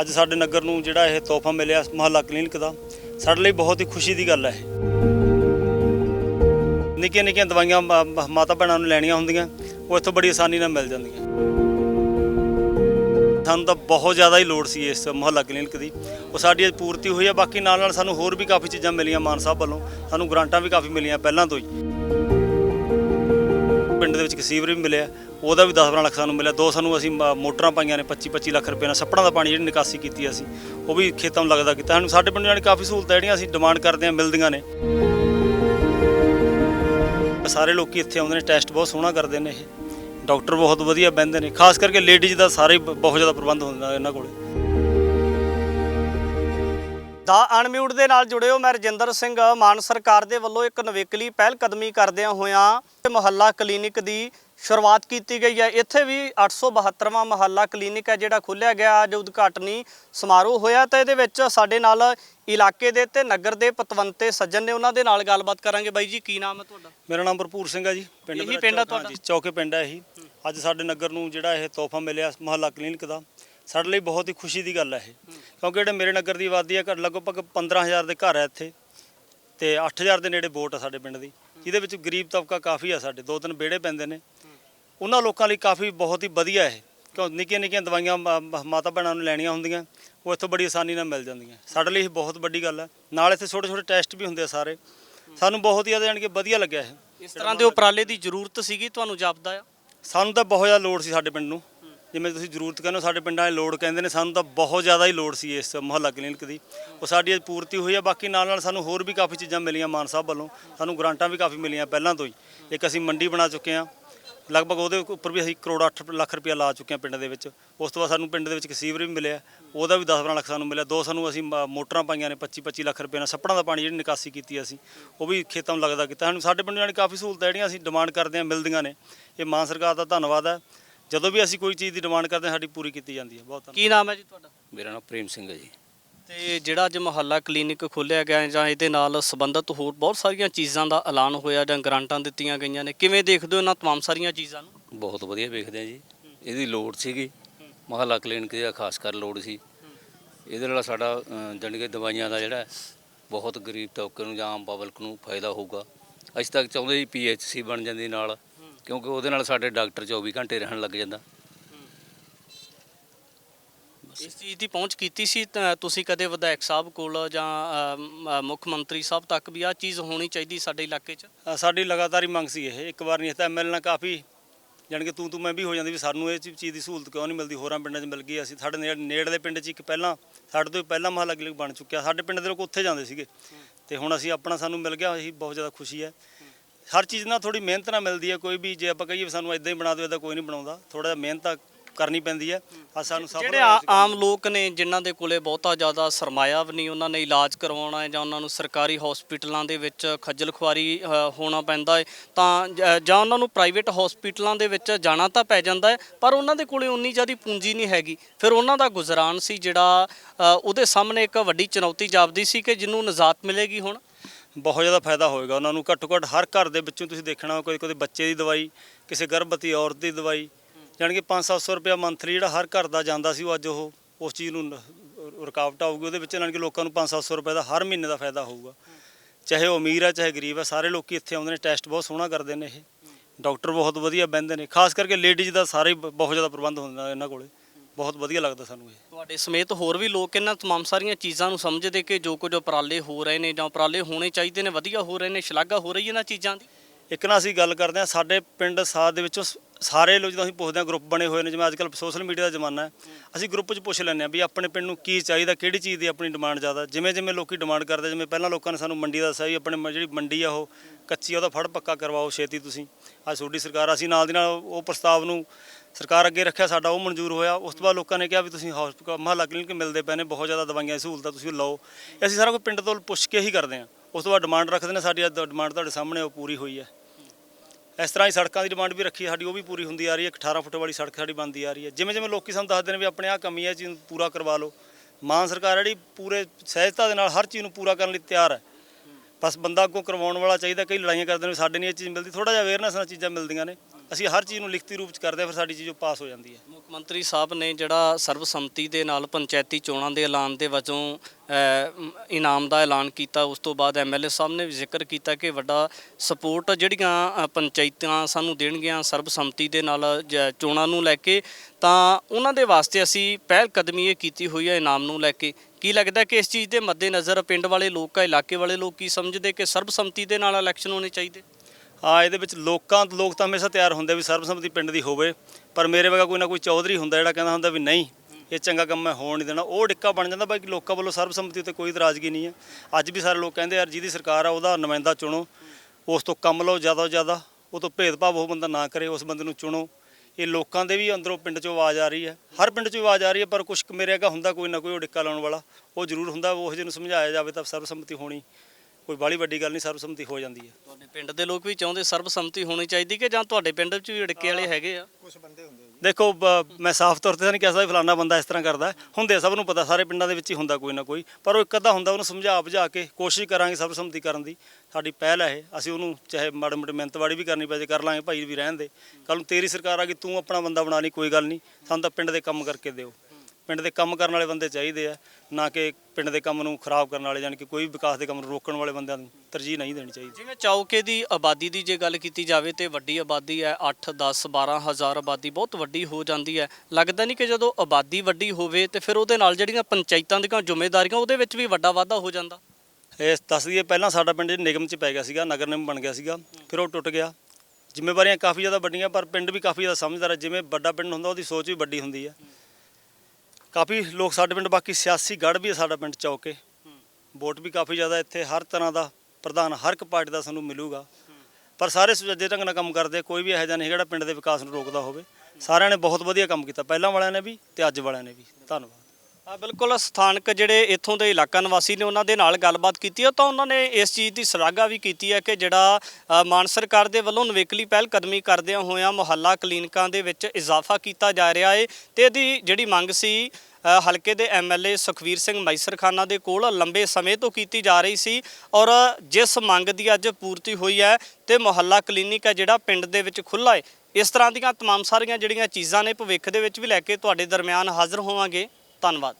ਅੱਜ ਸਾਡੇ ਨਗਰ ਨੂੰ ਜਿਹੜਾ ਇਹ ਤੋਹਫਾ ਮਿਲਿਆ ਮਹੱਲਾ ਕਲੀਨਿਕ ਦਾ, ਸਾਡੇ ਲਈ ਬਹੁਤ ਹੀ ਖੁਸ਼ੀ ਦੀ ਗੱਲ ਹੈ ਨਿੱਕੀਆਂ ਨਿੱਕੀਆਂ ਦਵਾਈਆਂ ਮ- ਮਾਤਾ ਭੈਣਾਂ ਨੂੰ ਲੈਣੀਆਂ ਹੁੰਦੀਆਂ, ਉਹ ਇੱਥੋਂ ਬੜੀ ਆਸਾਨੀ ਨਾਲ ਮਿਲ ਜਾਂਦੀਆਂ। ਸਾਨੂੰ ਤਾਂ ਬਹੁਤ ਜ਼ਿਆਦਾ ਹੀ ਲੋੜ ਸੀ ਇਸ ਮੁਹੱਲਾ ਕਲੀਨਿਕ ਦੀ। ਉਹ ਸਾਡੀ ਅੱਜ ਪੂਰਤੀ ਹੋਈ ਹੈ ਬਾਕੀ ਨਾਲ ਨਾਲ ਸਾਨੂੰ ਹੋਰ ਵੀ ਕਾਫੀ ਚੀਜ਼ਾਂ ਮਿਲੀਆਂ ਮਾਨ ਸਾਹਿਬ ਵੱਲੋਂ। ਸਾਨੂੰ ਗ੍ਰਾਂਟਾਂ ਵੀ ਕਾਫੀ ਮਿਲੀਆਂ ਪਹਿਲਾਂ ਤੋਂ ਹੀ। ਪਿੰਡ ਦੇ ਵਿੱਚ ਇੱਕ ਸੀਵਰ ਵੀ ਮਿਲਿਆ, ਉਹਦਾ ਵੀ 10-12 ਲੱਖ ਸਾਨੂੰ ਮਿਲਿਆ। ਦੋ ਸਾਨੂੰ ਅਸੀਂ ਮ- ਮੋਟਰਾਂ ਪਾਈਆਂ ਨੇ 25-25 ਲੱਖ ਰੁਪਏ ਨਾਲ। ਛੱਪੜਾਂ ਦਾ ਪਾਣੀ ਜਿਹੜੀ ਨਿਕਾਸੀ ਕੀਤੀ ਅਸੀਂ, ਉਹ ਵੀ ਖੇਤਾਂ ਨੂੰ ਲੱਗਦਾ ਕੀਤਾ। ਸਾਨੂੰ ਸਾਡੇ ਪਿੰਡ ਜਾਨੀ ਕਾਫੀ ਸਹੂਲਤਾਂ ਜਿਹੜੀਆਂ ਅਸੀਂ ਡਿਮਾਂਡ ਕਰਦੇ ਹਾਂ, ਮਿਲਦੀਆਂ ਨੇ। ਸਾਰੇ ਲੋਕੀ ਇੱਥੇ ਆਉਂਦੇ ਨੇ ਟੈਸਟ ਬਹੁਤ ਸੋਹਣਾ ਕਰਦੇ ਨੇ ਇਹ। ਡਾਕਟਰ ਬਹੁਤ ਵਧੀਆ ਬਹਿੰਦੇ ਨੇ। ਖਾਸ ਕਰਕੇ ਲੇਡੀਜ਼ ਦਾ ਸਾਰੇ ਬ- ਬਹੁਤ ਜ਼ਿਆਦਾ ਪ੍ਰਬੰਧ ਹੁੰਦਾ ਇਹਨਾਂ ਕੋਲੇ। ਦਾ ਅਨਮਿਊਟ ਦੇ ਨਾਲ ਜੁੜੇ ਹੋ ਮੈਂ ਰਜਿੰਦਰ ਸਿੰਘ ਮਾਨ ਸਰਕਾਰ ਦੇ ਵੱਲੋਂ ਇੱਕ ਨਵੇਕਲੀ ਪਹਿਲ ਕਦਮੀ ਕਰਦਿਆਂ ਹੋਇਆਂ ਮੁਹੱਲਾ ਕਲੀਨਿਕ ਦੀ ਸ਼ੁਰੂਆਤ ਕੀਤੀ ਗਈ ਹੈ। ਇੱਥੇ ਵੀ 872ਵਾਂ ਮੁਹੱਲਾ ਕਲੀਨਿਕ ਹੈ ਜਿਹੜਾ ਖੁੱਲਿਆ ਗਿਆ। ਅੱਜ ਉਦਘਾਟਨੀ ਸਮਾਰੋਹ ਹੋਇਆ ਤਾਂ ਇਹਦੇ ਵਿੱਚ ਸਾਡੇ ਨਾਲ ਇਲਾਕੇ ਦੇ ਤੇ ਨਗਰ ਦੇ ਪਤਵੰਤੇ ਸੱਜਣ ਨੇ ਉਹਨਾਂ ਦੇ ਨਾਲ ਗੱਲਬਾਤ ਕਰਾਂਗੇ। ਬਾਈ ਜੀ ਕੀ ਨਾਮ ਹੈ ਤੁਹਾਡਾ? ਮੇਰਾ ਨਾਮ ਭਰਪੂਰ ਸਿੰਘ ਹੈ ਜੀ। ਇਹੀ ਪਿੰਡ ਆ ਚੌ- ਹਾਂਜੀ, ਤੁਹਾਡਾ? ਚੌਕੇ ਪਿੰਡ ਹੈ ਇਹੀ। ਅੱਜ ਸਾਡੇ ਨਗਰ ਨੂੰ ਜਿਹੜਾ ਇਹ ਤੋਹਫਾ ਮਿਲਿਆ ਮੁਹੱਲਾ ਕਲੀਨਿਕ ਦਾ। ਸਾਡੇ ਲਈ ਬਹੁਤ ਹੀ ਖੁਸ਼ੀ ਦੀ ਗੱਲ ਹੈ ਇਹ। ਕਿਉਂਕਿ ਜਿਹੜੇ ਮੇਰੇ ਨਗਰ ਦੀ ਆਬਾਦੀ ਹੈ ਘੱਟ ਲਗਭਗ 15000 ਦੇ ਘਰ ਹੈ ਇੱਥੇ ਤੇ 8000 ਦੇ ਨੇੜੇ ਵੋਟ ਆ ਸਾਡੇ ਪਿੰਡ ਦੀ। ਜਿਹਦੇ ਵਿੱਚ ਗਰੀਬ ਤਬਕਾ ਕਾਫੀ ਆ ਸਾਡੇ ਦੋ ਤਿੰਨ ਵਿਹੜੇ ਪੈਂਦੇ ਨੇ। ਉਹਨਾਂ ਲੋਕਾਂ ਲਈ ਕਾਫੀ ਬਹੁਤ ਹੀ ਵਧੀਆ ਇਹ ਕਿਉਂ ਨਿੱਕੀਆਂ ਨਿੱਕੀਆਂ ਦਵਾਈਆਂ ਮਾਤਾ ਭੈਣਾਂ ਨੂੰ ਲੈਣੀਆਂ ਹੁੰਦੀਆਂ ਉਹ ਇੱਥੋਂ ਬੜੀ ਆਸਾਨੀ ਨਾਲ ਮਿਲ ਜਾਂਦੀਆਂ। ਸਾਡੇ ਲਈ ਇਹ ਬਹੁਤ ਵੱਡੀ ਗੱਲ ਹੈ। ਨਾਲ ਇੱਥੇ ਛੋਟੇ ਛੋਟੇ ਟੈਸਟ ਵੀ ਹੁੰਦੇ ਆ ਸਾਰੇ। ਸਾਨੂੰ ਬਹੁਤ ਹੀ ਜਾਣੀ ਕਿ ਵਧੀਆ ਲੱਗਿਆ ਇਹ। ਇਸ ਤਰ੍ਹਾਂ ਦੇ ਉਪਰਾਲੇ ਦੀ ਜ਼ਰੂਰਤ ਸੀਗੀ ਤੁਹਾਨੂੰ ਜਾਪਦਾ ਆ? ਸਾਨੂੰ ਤਾਂ ਬਹੁਤ ਜ਼ਿਆਦਾ ਲੋੜ ਸੀ ਸਾਡੇ ਪਿੰਡ ਨੂੰ। ਜਿਵੇਂ ਤੁਸੀਂ ਜ਼ਰੂਰਤ ਕਹਿੰਦੇ ਹੋ, ਸਾਡੇ ਪਿੰਡਾਂ 'ਚ ਲੋੜ ਕਹਿੰਦੇ ਨੇ, ਸਾਨੂੰ ਤਾਂ ਬਹੁਤ ਜ਼ਿਆਦਾ ਹੀ ਲੋੜ ਸੀ ਇਸ ਮੁਹੱਲਾ ਕਲੀਨਿਕ ਦੀ। ਉਹ ਸਾਡੀ ਅੱਜ ਪੂਰਤੀ ਹੋਈ ਆ, ਬਾਕੀ ਨਾਲ ਨਾਲ ਸਾਨੂੰ ਹੋਰ ਵੀ ਕਾਫੀ ਚੀਜ਼ਾਂ ਮਿਲੀਆਂ ਮਾਨ ਸਾਹਿਬ ਵੱਲੋਂ। ਸਾਨੂੰ ਗ੍ਰਾਂਟਾਂ ਵੀ ਕਾਫੀ ਮਿਲੀਆਂ ਪਹਿਲਾਂ ਤੋਂ ਹੀ। ਇੱਕ ਅਸੀਂ ਮੰਡੀ ਬਣਾ ਚੁੱਕੇ ਹਾਂ। ਲਗਭਗ ਉਹਦੇ ਉੱਪਰ ਵੀ ਅਸੀਂ ਕਰੋੜ 8 ਲੱਖ ਰੁਪਇਆ ਲਾ ਚੁੱਕੇ ਹਾਂ ਪਿੰਡ ਦੇ ਵਿੱਚ। ਉਸ ਤੋਂ ਬਾਅਦ ਸਾਨੂੰ ਪਿੰਡ ਦੇ ਵਿੱਚ ਇੱਕ ਸੀਵਰ ਵੀ ਮਿਲਿਆ। ਉਹਦਾ ਵੀ 10-12 ਲੱਖ ਸਾਨੂੰ ਮਿਲਿਆ। ਦੋ ਸਾਨੂੰ ਅਸੀਂ ਮੋਟਰਾਂ ਪਾਈਆਂ ਨੇ 25-25 ਲੱਖ ਰੁਪਏ ਨਾਲ। ਸੱਪੜਾਂ ਦਾ ਪਾਣੀ ਜਿਹੜੀ ਨਿਕਾਸੀ ਕੀਤੀ ਅਸੀਂ, ਉਹ ਵੀ ਖੇਤਾਂ ਨੂੰ ਲੱਗਦਾ ਕੀਤਾ। ਸਾਨੂੰ ਸਾਡੇ ਪਿੰਡ ਜਾਨੀ ਕਾਫੀ ਸਹੂਲਤਾਂ ਜਿਹੜੀਆਂ ਅਸੀਂ ਡਿਮਾਂਡ ਕਰਦੇ ਹਾਂ, ਮਿਲਦੀਆਂ ਨੇ। ਇਹ ਮਾਨ ਸਰਕਾਰ ਦਾ ਧੰਨਵਾਦ ਹੈ। ਜਦੋਂ ਵੀ ਅਸੀਂ ਕੋਈ ਚੀਜ਼ ਦੀ ਡਿਮਾਂਡ ਕਰਦੇ ਹਾਂ ਸਾਡੀ ਪੂਰੀ ਕੀਤੀ ਜਾਂਦੀ ਹੈ ਬਹੁਤ ਧੰਨਵਾਦ ਕੀ ਨਾਮ ਹੈ ਜੀ ਤੁਹਾਡਾ ਮੇਰਾ ਨਾਮ ਪ੍ਰੇਮ ਸਿੰਘ ਹੈ ਜੀ ਤੇ ਜਿਹੜਾ ਅੱਜ ਮੁਹੱਲਾ ਕਲੀਨਿਕ ਖੋਲ੍ਹਿਆ ਗਿਆ ਹੈ ਜਾਂ ਇਹਦੇ ਨਾਲ ਸੰਬੰਧਿਤ ਹੋਰ ਬਹੁਤ ਸਾਰੀਆਂ ਚੀਜ਼ਾਂ ਦਾ ਐਲਾਨ ਹੋਇਆ ਜਾਂ ਗ੍ਰਾਂਟਾਂ ਦਿੱਤੀਆਂ ਗਈਆਂ ਨੇ ਕਿਵੇਂ ਦੇਖਦੇ ਹੋ ਇਹਨਾਂ तमाम ਸਾਰੀਆਂ ਚੀਜ਼ਾਂ ਨੂੰ ਬਹੁਤ ਵਧੀਆ ਵੇਖਦੇ ਆ ਜੀ ਇਹਦੀ ਲੋੜ ਸੀਗੀ ਮਹੱਲਾ ਕਲੀਨਿਕ ਦੀ ਖਾਸ ਕਰ ਲੋੜ ਸੀ ਇਹਦੇ ਨਾਲ ਸਾਡਾ ਅ, ਜਾਣੀ ਕਿ ਦਵਾਈਆਂ ਦਾ ਜਿਹੜਾ ਹੈ, ਬਹੁਤ ਗਰੀਬ ਤਬਕੇ ਨੂੰ ਜਾਂ ਆਮ ਪਬਲਿਕ ਨੂੰ ਫਾਇਦਾ ਹੋਊਗਾ ਅਸੀਂ ਤੱਕ ਚਾਹੁੰਦੇ ਸੀ ਪੀਐਚਸੀ ਬਣ ਜਾਂਦੀ ਨਾਲ ਕਿਉਂਕਿ ਉਹਦੇ ਨਾਲ ਸਾਡੇ ਡਾਕਟਰ 24 ਘੰਟੇ ਰਹਿਣ ਲੱਗ ਜਾਂਦਾ। ਇਸ ਚੀਜ਼ ਦੀ ਪਹੁੰਚ ਕੀਤੀ ਸੀ ਤਾਂ ਤੁਸੀਂ ਕਦੇ ਵਿਧਾਇਕ ਸਾਹਿਬ ਕੋਲ ਜਾਂ ਮੁੱਖ ਮੰਤਰੀ ਸਾਹਿਬ ਤੱਕ ਵੀ ਆ ਚੀਜ਼ ਹੋਣੀ ਚਾਹੀਦੀ ਸਾਡੇ ਇਲਾਕੇ 'ਚ? ਸਾਡੀ ਲਗਾਤਾਰ ਹੀ ਮੰਗ ਸੀ ਇਹ। ਇੱਕ ਵਾਰ ਨਹੀਂ ਤਾਂ ਐਮਐਲ ਨਾਲ ਕਾਫੀ ਜਾਣੀ ਕਿ ਤੂੰ ਤੂੰ ਮੈਂ ਵੀ ਹੋ ਜਾਂਦੀ ਵੀ ਸਾਨੂੰ ਇਹ ਚੀਜ਼ ਦੀ ਸਹੂਲਤ ਕਿਉਂ ਨਹੀਂ ਮਿਲਦੀ? ਹੋਰਾਂ ਪਿੰਡਾਂ 'ਚ ਮਿਲ ਗਈ ਅਸੀਂ ਸਾਡੇ ਨੇੜ ਨੇੜਲੇ ਪਿੰਡ 'ਚ ਇੱਕ ਪਹਿਲਾਂ ਸਾਡੇ ਤੋਂ ਪਹਿਲਾਂ ਮਹੱਲਾ ਕਲੀਨਿਕ ਬਣ ਚੁੱਕਿਆ। ਸਾਡੇ ਪਿੰਡ ਦੇ ਲੋਕ ਉੱਥੇ ਜਾਂਦੇ ਸੀਗੇ। ਤੇ ਹੁਣ ਅਸੀਂ ਆਪਣਾ ਸਾਨੂੰ ਮਿਲ ਗਿਆ ਅਸੀਂ ਬਹੁਤ ਜ਼ਿਆਦਾ ਖੁਸ਼ੀ ਹੈ। ਹਰ ਚੀਜ਼ ਨਾਲ ਥੋੜੀ ਮਿਹਨਤ ਨਾਲ ਮਿਲਦੀ ਹੈ, ਕੋਈ ਵੀ ਜੇ ਆਪਾਂ ਕਹੀਏ ਵੀ ਸਾਨੂੰ ਇਦਾਂ ਹੀ ਬਣਾ ਦਿਓ ਤਾਂ ਕੋਈ ਨਹੀਂ ਬਣਾਉਂਦਾ। ਥੋੜਾ ਜਿਹਾ ਮਿਹਨਤ ਤਾਂ ਕਰਨੀ ਪੈਂਦੀ ਹੈ ਆ ਸਾਨੂੰ ਸਫਲ ਜਿਹੜੇ ਆ- ਆਮ ਲੋਕ ਨੇ ਜਿਨ੍ਹਾਂ ਦੇ ਕੋਲੇ ਬਹੁਤਾ ਜ਼ਿਆਦਾ ਸਰਮਾਇਆ ਵੀ ਨਹੀਂ, ਉਹਨਾਂ ਨੇ ਇਲਾਜ ਕਰਵਾਉਣਾ ਹੈ ਜਾਂ ਉਹਨਾਂ ਨੂੰ ਸਰਕਾਰੀ ਹਸਪੀਟਲਾਂ ਦੇ ਵਿੱਚ ਖੱਜਲ ਖੁਆਰੀ ਹੋਣਾ ਪੈਂਦਾ ਹੈ, ਤਾਂ ਜਾਂ ਉਹਨਾਂ ਨੂੰ ਪ੍ਰਾਈਵੇਟ ਹਸਪੀਟਲਾਂ ਦੇ ਵਿੱਚ ਜਾਣਾ ਤਾਂ ਪੈ ਜਾਂਦਾ ਹੈ, ਪਰ ਉਹਨਾਂ ਦੇ ਕੋਲੇ ਉਨੀ ਜ਼ਿਆਦਾ ਪੂੰਜੀ ਨਹੀਂ ਹੈਗੀ। ਫਿਰ ਉਹਨਾਂ ਦਾ ਗੁਜ਼ਰਾਨ ਸੀ ਜਿਹੜਾ ਉਹਦੇ ਸਾਹਮਣੇ ਇੱਕ ਵੱਡੀ ਚੁਣੌਤੀ ਜਾਪਦੀ ਸੀ ਕਿ ਜਿਹਨੂੰ ਨਜਾਤ ਮਿਲੇਗੀ ਹੁਣ। ਬਹੁਤ ਜ਼ਿਆਦਾ ਫਾਇਦਾ ਹੋਏਗਾ। ਉਹਨਾਂ ਨੂੰ ਘੱਟੋ ਘੱਟ ਹਰ ਘਰ ਦੇ ਵਿੱਚੋਂ ਤੁਸੀਂ ਦੇਖਣਾ ਕੋਈ ਕੋਈ ਬੱਚੇ ਦੀ ਦਵਾਈ, ਕਿਸੇ ਗਰਭਵਤੀ ਔਰਤ ਦੀ ਦਵਾਈ, ਜਾਣੀ ਕਿ 5-700 ਰੁਪਇਆ ਮੰਥਲੀ ਜਿਹੜਾ ਹਰ ਘਰ ਦਾ ਜਾਂਦਾ ਸੀ ਉਹ ਅੱਜ ਉਹ ਉਸ ਚੀਜ਼ ਨੂੰ ਨ- ਰੁਕਾਵਟ ਆਊਗੀ। ਉਹਦੇ ਵਿੱਚ ਜਾਣੀ ਕਿ ਲੋਕਾਂ ਨੂੰ 5-700 ਰੁਪਏ ਦਾ ਹਰ ਮਹੀਨੇ ਦਾ ਫਾਇਦਾ ਹੋਊਗਾ। ਚਾਹੇ ਉਹ ਅਮੀਰ ਹੈ, ਚਾਹੇ ਗਰੀਬ ਹੈ, ਸਾਰੇ ਲੋਕੀ ਇੱਥੇ ਆਉਂਦੇ ਨੇ, ਟੈਸਟ ਬਹੁਤ ਸੋਹਣਾ ਕਰਦੇ ਨੇ ਇਹ। ਡਾਕਟਰ ਬਹੁਤ ਵਧੀਆ ਬਹਿੰਦੇ ਨੇ। ਖਾਸ ਕਰਕੇ ਲੇਡੀਜ਼ ਦਾ ਸਾਰੇ ਬਹੁਤ ਜ਼ਿਆਦਾ ਪ੍ਰਬੰਧ ਹੁੰਦਾ ਇਹਨਾਂ ਕੋਲੇ। ਬਹੁਤ ਵਧੀਆ ਲੱਗਦਾ ਸਾਨੂੰ ਇਹ ਤੁਹਾਡੇ ਸਮੇਤ ਹੋਰ ਵੀ ਲੋਕ ਇਹਨਾਂ तमाम ਸਾਰੀਆਂ ਚੀਜ਼ਾਂ ਨੂੰ ਸਮਝਦੇ ਕਿ ਜੋ ਕੁਝ ਉਪਰਾਲੇ ਹੋ ਰਹੇ ਨੇ ਜਾਂ ਉਪਰਾਲੇ ਹੋਣੇ ਚਾਹੀਦੇ ਨੇ ਵਧੀਆ ਹੋ ਰਹੇ ਨੇ ਸ਼ਲਾਘਾ ਹੋ ਰਹੀ ਹੈ ਇਹਨਾਂ ਚੀਜ਼ਾਂ ਦੀ ਇੱਕ ਨਾ ਅਸੀਂ ਗੱਲ ਕਰਦੇ ਹਾਂ ਸਾਡੇ ਪਿੰਡ ਸਾਧ ਦੇ ਵਿੱਚੋਂ ਸ- ਸਾਰੇ ਲੋਕ ਜਦੋਂ ਅਸੀਂ ਪੁੱਛਦੇ ਹਾਂ ਗਰੁੱਪ ਬਣੇ ਹੋਏ ਨੇ ਜਿਵੇਂ ਅੱਜ ਕੱਲ੍ਹ ਸੋਸ਼ਲ ਮੀਡੀਆ ਦਾ ਜ਼ਮਾਨਾ ਹੈ ਅਸੀਂ ਗਰੁੱਪ 'ਚ ਪੁੱਛ ਲੈਂਦੇ ਹਾਂ ਵੀ ਆਪਣੇ ਪਿੰਡ ਨੂੰ ਕੀ ਚਾਹੀਦਾ ਕਿਹੜੀ ਚੀਜ਼ ਦੀ ਆਪਣੀ ਡਿਮਾਂਡ ਜ਼ਿਆਦਾ ਜਿਵੇਂ ਜਿਵੇਂ ਲੋਕੀ ਡਿਮਾਂਡ ਕਰਦੇ ਜਿਵੇਂ ਪਹਿਲਾਂ ਲੋਕਾਂ ਨੇ ਸਾਨੂੰ ਮੰਡੀ ਦਾ ਸਹੀ ਆਪਣੇ ਮ- ਜਿਹੜੀ ਮੰਡੀ ਆ ਉਹ ਕੱਚੀ ਆ, ਉਹਦਾ ਫੜ ਪੱਕਾ ਕਰਵਾਓ ਛੇਤੀ ਤੁਸੀਂ ਅੱਜ ਤੁਹਾਡੀ ਸਰਕਾਰ ਅਸੀਂ ਨਾਲ ਦੀ ਨਾਲ ਉਹ ਪ੍ਰਸਤਾਵ ਨੂੰ ਸਰਕਾਰ ਅੱਗੇ ਰੱਖਿਆ, ਸਾਡਾ ਉਹ ਮਨਜ਼ੂਰ ਹੋਇਆ। ਉਸ ਤੋਂ ਬਾਅਦ ਲੋਕਾਂ ਨੇ ਕਿਹਾ ਵੀ ਤੁਸੀਂ ਹਸਪਤਾਲ ਮਹੱਲਾ ਕਲੀਨਿਕ ਮਿਲਦੇ ਪਏ ਨੇ, ਬਹੁਤ ਜ਼ਿਆਦਾ ਦਵਾਈਆਂ ਦੀ ਸਹੂਲਤਾਂ ਤੁਸੀਂ ਲਓ। ਅਸੀਂ ਸਾਰਾ ਕੁਝ ਪਿੰਡ ਤੋਂ ਪੁੱਛ ਕੇ ਹੀ ਕਰਦੇ ਹਾਂ। ਉਸ ਤੋਂ ਬਾਅਦ ਡਿਮਾਂਡ ਰੱਖਦੇ ਨੇ, ਸਾਡੀ ਅੱਜ ਡਿਮਾਂਡ ਤੁਹਾਡੇ ਸਾਹਮਣੇ ਉਹ ਪੂਰੀ ਹੋਈ ਹੈ। ਇਸ ਤਰ੍ਹਾਂ ਹੀ ਸੜਕਾਂ ਦੀ ਡਿਮਾਂਡ ਵੀ ਰੱਖੀ ਸਾਡੀ ਉਹ ਵੀ ਪੂਰੀ ਹੁੰਦੀ ਆ ਰਹੀ ਹੈ। ਇੱਕ 18 ਫੁੱਟ ਵਾਲੀ ਸੜਕ ਸਾਡੀ ਬਣਦੀ ਆ ਰਹੀ ਹੈ। ਜਿਵੇਂ ਜਿਵੇਂ ਲੋਕੀ ਸਾਨੂੰ ਦੱਸਦੇ ਨੇ ਵੀ ਆਪਣੇ ਆ ਕਮੀ ਹੈ, ਇਹ ਚੀਜ਼ ਨੂੰ ਪੂਰਾ ਕਰਵਾ ਲਓ। ਮਾਨ ਸਰਕਾਰ ਜਿਹੜੀ ਪੂਰੇ ਸਹਿਜਤਾ ਦੇ ਨਾਲ ਹਰ ਚੀਜ਼ ਨੂੰ ਪੂਰਾ ਕਰਨ ਲਈ ਤਿਆਰ ਹੈ। ਬਸ ਬੰਦਾ ਅੱਗੋਂ ਕਰਵਾਉਣ ਵਾਲਾ ਚਾਹੀਦਾ, ਕਈ ਲੜਾਈਆਂ ਕਰਦੇ ਨੇ ਸਾਡੇ ਨਹੀਂ ਇਹ ਚੀਜ਼ ਮਿਲਦੀ ਥੋੜਾ ਜਿਹਾ ਅਵੇਅਰਨੈਸ ਨਾਲ ਚੀਜ਼ਾਂ ਮਿਲਦੀਆਂ ਨੇ। ਅਸੀਂ ਹਰ ਚੀਜ਼ ਨੂੰ ਲਿਖਤੀ ਰੂਪ ਚ ਕਰਦੇ ਹਾਂ, ਫਿਰ ਸਾਡੀ ਚੀਜ਼ ਉਹ ਪਾਸ ਹੋ ਜਾਂਦੀ ਹੈ। ਮੁੱਖ ਮੰਤਰੀ ਸਾਹਿਬ ਨੇ ਜਿਹੜਾ ਸਰਬਸੰਮਤੀ ਦੇ ਨਾਲ ਪੰਚਾਇਤੀ ਚੋਣਾਂ ਦੇ ਐਲਾਨ ਦੇ ਵਜੋਂ ਇਨਾਮ ਦਾ ਐਲਾਨ ਕੀਤਾ, ਉਸ ਤੋਂ ਬਾਅਦ ਐਮਐਲਏ ਸਾਹਿਬ ਨੇ ਵੀ ਜ਼ਿਕਰ ਕੀਤਾ ਕਿ ਵੱਡਾ ਸਪੋਰਟ ਜਿਹੜੀਆਂ ਪੰਚਾਇਤਾਂ ਸਾਨੂੰ ਦੇਣਗੀਆਂ ਸਰਬਸੰਮਤੀ ਦੇ ਨਾਲ, ਜ- ਚੋਣਾਂ ਨੂੰ ਲੈ ਕੇ, ਤਾਂ ਉਹਨਾਂ ਦੇ ਵਾਸਤੇ ਅਸੀਂ ਪਹਿਲ ਕਦਮੀ ਇਹ ਕੀਤੀ ਹੋਈ ਹੈ ਇਨਾਮ ਨੂੰ ਲੈ ਕੇ। ਕੀ ਲੱਗਦਾ ਕਿ ਇਸ ਚੀਜ਼ ਦੇ ਮੱਦੇਨਜ਼ਰ ਪਿੰਡ ਵਾਲੇ ਲੋਕ ਇਲਾਕੇ ਵਾਲੇ ਲੋਕ ਕੀ ਸਮਝਦੇ ਕਿ ਸਰਬਸੰਮਤੀ ਦੇ ਨਾਲ ਇਲੈਕਸ਼ਨ ਹੋਣੇ ਚਾਹੀਦੇ? ਹਾਂ, ਇਹਦੇ ਵਿੱਚ ਲੋਕਾਂ, ਲੋਕ ਤਾਂ ਹਮੇਸ਼ਾ ਤਿਆਰ ਹੁੰਦੇ ਵੀ ਸਰਬਸੰਮਤੀ ਪਿੰਡ ਦੀ ਹੋਵੇ, ਪਰ ਮੇਰੇ ਵਰਗਾ ਕੋਈ ਨਾ ਕੋਈ ਚੌਧਰੀ ਹੁੰਦਾ ਜਿਹੜਾ ਕਹਿੰਦਾ ਹੁੰਦਾ ਵੀ ਨਹੀਂ, ਇਹ ਚੰਗਾ ਕੰਮ ਮੈਂ ਹੋਣ ਨਹੀਂ ਦੇਣਾ। ਉਹ ਡਿੱਕਾ ਬਣ ਜਾਂਦਾ ਬਾਕੀ ਲੋਕਾਂ ਵੱਲੋਂ ਸਰਬਸੰਮਤੀ ਉੱਤੇ ਕੋਈ ਇਤਰਾਜ਼ਗੀ ਨਹੀਂ ਹੈ। ਅੱਜ ਵੀ ਸਾਰੇ ਲੋਕ ਕਹਿੰਦੇ ਯਾਰ ਜਿਹਦੀ ਸਰਕਾਰ ਆ, ਉਹਦਾ ਨੁਮਾਇੰਦਾ ਚੁਣੋ। ਉਸ ਤੋਂ ਕੰਮ ਲਓ ਜ਼ਿਆਦਾ ਤੋਂ ਜ਼ਿਆਦਾ, ਉਹ ਤੋਂ ਭੇਦਭਾਵ ਉਹ ਬੰਦਾ ਨਾ ਕਰੇ, ਉਸ ਬੰਦੇ ਨੂੰ ਚੁਣੋ। ਇਹ ਲੋਕਾਂ ਦੇ ਵੀ ਅੰਦਰੋਂ ਪਿੰਡ 'ਚੋਂ ਆਵਾਜ਼ ਆ ਰਹੀ ਹੈ। ਹਰ ਪਿੰਡ 'ਚੋਂ ਆਵਾਜ਼ ਆ ਰਹੀ ਹੈ, ਪਰ ਕੁਝ ਮੇਰੇ ਅੱਗਾ ਹੁੰਦਾ ਕੋਈ ਨਾ ਕੋਈ ਉਹ ਡਿੱਕਾ ਲਾਉਣ ਵਾਲਾ, ਉਹ ਜ਼ਰੂਰ ਹੁੰਦਾ, ਉਹ ਜਿਹੇ ਨੂੰ ਸਮਝਾਇਆ ਜਾਵੇ ਤਾਂ ਸਰਬਸੰਮਤੀ ਹੋਣੀ ਕੋਈ ਬਾਹਲੀ ਵੱਡੀ ਗੱਲ ਨਹੀਂ ਸਰਬਸੰਮਤੀ ਹੋ ਜਾਂਦੀ ਹੈ। ਤੁਹਾਡੇ ਪਿੰਡ ਦੇ ਲੋਕ ਵੀ ਚਾਹੁੰਦੇ ਸਰਬਸੰਮਤੀ ਹੋਣੀ ਚਾਹੀਦੀ ਕਿ ਜਾਂ ਤੁਹਾਡੇ ਪਿੰਡ ਵਿੱਚ ਵੀ ਅੜਕੇ ਵਾਲੇ ਹੈਗੇ ਆ? ਦੇਖੋ ਬ- ਮੈਂ ਸਾਫ਼ ਤੌਰ ਤੇ ਤਾਂ ਨਹੀਂ ਕਹਿ ਸਕਦਾ ਵੀ ਫਲਾਨਾ ਬੰਦਾ ਇਸ ਤਰ੍ਹਾਂ ਕਰਦਾ ਹੈ। ਹੁੰਦੇ ਆ, ਸਭ ਨੂੰ ਪਤਾ ਸਾਰੇ ਪਿੰਡਾਂ ਦੇ ਵਿੱਚ ਹੀ ਹੁੰਦਾ ਕੋਈ ਨਾ ਕੋਈ। ਪਰ ਉਹ ਇੱਕ ਅੱਧਾ ਹੁੰਦਾ ਉਹਨੂੰ ਸਮਝਾ ਬੁਝਾ ਕੇ ਕੋਸ਼ਿਸ਼ ਕਰਾਂਗੇ ਸਰਬਸੰਮਤੀ ਕਰਨ ਦੀ। ਸਾਡੀ ਪਹਿਲ ਹੈ ਇਹ। ਅਸੀਂ ਉਹਨੂੰ ਚਾਹੇ ਮਾੜੇ ਮੋਟੇ ਮਿਹਨਤਵਾੜੀ ਵੀ ਕਰਨੀ ਪੈ ਜੇ ਕਰ ਲਾਂਗੇ ਭਾਈ ਵੀ ਰਹਿਣ ਦੇ। ਕੱਲ ਨੂੰ ਤੇਰੀ ਸਰਕਾਰ ਆ ਗਈ ਤੂੰ ਆਪਣਾ ਬੰਦਾ ਬਣਾ ਲਈ ਕੋਈ ਗੱਲ ਨਹੀਂ। ਸਾਨੂੰ ਤਾਂ ਪਿੰਡ ਦੇ ਕੰਮ ਕਰਕੇ ਦਿਓ। ਪਿੰਡ ਦੇ ਕੰਮ ਕਰਨ ਵਾਲੇ ਬੰਦੇ ਚਾਹੀਦੇ ਆ ਨਾ ਕਿ ਪਿੰਡ ਦੇ ਕੰਮ ਨੂੰ ਖਰਾਬ ਕਰਨ ਵਾਲੇ ਜਾਣੀ ਕਿ ਕੋਈ ਵਿਕਾਸ ਦੇ ਕੰਮ ਨੂੰ ਰੋਕਣ ਵਾਲੇ ਬੰਦਿਆਂ ਨੂੰ ਤਰਜੀਹ ਨਹੀਂ ਦੇਣੀ ਚਾਹੀਦੀ। ਜਿਵੇਂ ਚੌਕੇ ਦੀ ਆਬਾਦੀ ਦੀ ਜੇ ਗੱਲ ਕੀਤੀ ਜਾਵੇ ਤੇ ਵੱਡੀ ਆਬਾਦੀ ਹੈ 8 10 12 ਹਜ਼ਾਰ ਆਬਾਦੀ ਬਹੁਤ ਵੱਡੀ ਹੋ ਜਾਂਦੀ ਹੈ। ਲੱਗਦਾ ਨਹੀਂ ਕਿ ਜਦੋਂ ਆਬਾਦੀ ਵੱਡੀ ਹੋਵੇ ਤੇ ਫਿਰ ਉਹਦੇ ਨਾਲ ਜਿਹੜੀਆਂ ਪੰਚਾਇਤਾਂ ਦੀਆਂ ਜ਼ਿੰਮੇਵਾਰੀਆਂ ਉਹਦੇ ਵਿੱਚ ਵੀ ਵੱਡਾ ਵਾਧਾ ਹੋ ਜਾਂਦਾ? ਇਹ ਦੱਸ ਦਈਏ ਪਹਿਲਾਂ ਸਾਡਾ ਪਿੰਡ ਨਿਗਮ 'ਚ ਪੈ ਗਿਆ ਸੀਗਾ ਨਗਰ ਨਿਗਮ ਬਣ ਗਿਆ ਸੀਗਾ ਫਿਰ ਉਹ ਟੁੱਟ ਗਿਆ। ਜ਼ਿੰਮੇਵਾਰੀਆਂ ਕਾਫੀ ਜ਼ਿਆਦਾ ਵੱਡੀਆਂ ਪਰ ਪਿੰਡ ਵੀ ਕਾਫੀ ਜ਼ਿਆਦਾ ਸਮਝਦਾਰ ਹੈ। ਜਿਵੇਂ ਵੱਡਾ ਪਿੰਡ ਹੁੰਦਾ ਉਹਦੀ ਸੋਚ ਵੀ ਵੱਡੀ ਹੁੰਦੀ ਹੈ। ਕਾਫੀ ਲੋਕ ਸਾਡੇ ਪਿੰਡ, ਬਾਕੀ ਸਿਆਸੀ ਗੜ ਵੀ ਹੈ ਸਾਡਾ ਪਿੰਡ ਚੌਕੇ। ਵੋਟ ਵੀ ਕਾਫੀ ਜ਼ਿਆਦਾ ਇੱਥੇ ਹਰ ਤਰ੍ਹਾਂ ਦਾ ਪ੍ਰਧਾਨ, ਹਰ ਇੱਕ ਪਾਰਟੀ ਦਾ ਸਾਨੂੰ ਮਿਲੂਗਾ। ਪਰ ਸਾਰੇ ਸੁਚੱਜੇ ਢੰਗ ਨਾਲ ਕੰਮ ਕਰਦੇ ਕੋਈ ਵੀ ਇਹੋ ਜਿਹਾ ਨਹੀਂ ਜਿਹੜਾ ਪਿੰਡ ਦੇ ਵਿਕਾਸ ਨੂੰ ਰੋਕਦਾ ਹੋਵੇ। ਸਾਰਿਆਂ ਨੇ ਬਹੁਤ ਵਧੀਆ ਕੰਮ ਕੀਤਾ, ਪਹਿਲਾਂ ਵਾਲਿਆਂ ਨੇ ਵੀ ਤੇ ਅੱਜ ਵਾਲਿਆਂ ਨੇ ਵੀ। ਧੰਨਵਾਦ। ਆ ਬਿਲਕੁਲ ਸਥਾਨਕ ਜਿਹੜੇ ਇੱਥੋਂ ਦੇ ਇਲਾਕਾ ਨਿਵਾਸੀ ਨੇ ਉਹਨਾਂ ਦੇ ਨਾਲ ਗੱਲਬਾਤ ਕੀਤੀ ਹੈ ਤਾਂ ਉਹਨਾਂ ਨੇ ਇਸ ਚੀਜ਼ ਦੀ ਸ਼ਲਾਘਾ ਵੀ ਕੀਤੀ ਹੈ ਕਿ ਜਿਹੜਾ ਅ, ਮਾਨ ਸਰਕਾਰ ਦੇ ਵੱਲੋਂ ਨਵੇਕਲੀ ਪਹਿਲ ਕਦਮੀ ਕਰਦਿਆਂ ਹੋਇਆਂ ਮੁਹੱਲਾ ਕਲੀਨਿਕਾਂ ਦੇ ਵਿੱਚ ਇਜ਼ਾਫਾ ਕੀਤਾ ਜਾ ਰਿਹਾ ਹੈ ਤੇ ਇਹਦੀ ਜਿਹੜੀ ਮੰਗ ਸੀ ਅ, ਹਲਕੇ ਦੇ ਐਮਐਲਏ ਸੁਖਵੀਰ ਸਿੰਘ ਮੈਸਰਖਾਨਾ ਦੇ ਕੋਲ ਲੰਬੇ ਸਮੇਂ ਤੋਂ ਕੀਤੀ ਜਾ ਰਹੀ ਸੀ ਔਰ ਜਿਸ ਮੰਗ ਦੀ ਅੱਜ ਪੂਰਤੀ ਹੋਈ ਹੈ ਤੇ ਮੁਹੱਲਾ ਕਲੀਨਿਕ ਹੈ ਜਿਹੜਾ ਪਿੰਡ ਦੇ ਵਿੱਚ ਖੁੱਲ੍ਹਾ ਹੈ ਇਸ ਤਰ੍ਹਾਂ ਦੀਆਂ तमाम ਸਾਰੀਆਂ ਜਿਹੜੀਆਂ ਚੀਜ਼ਾਂ ਨੇ ਭਵਿੱਖ ਦੇ ਵਿੱਚ ਵੀ ਲੈ ਕੇ ਤੁਹਾਡੇ ਦਰਮਿਆਨ ਹਾਜ਼ਰ ਹੋਵਾਂਗੇ ਧੰਨਵਾਦ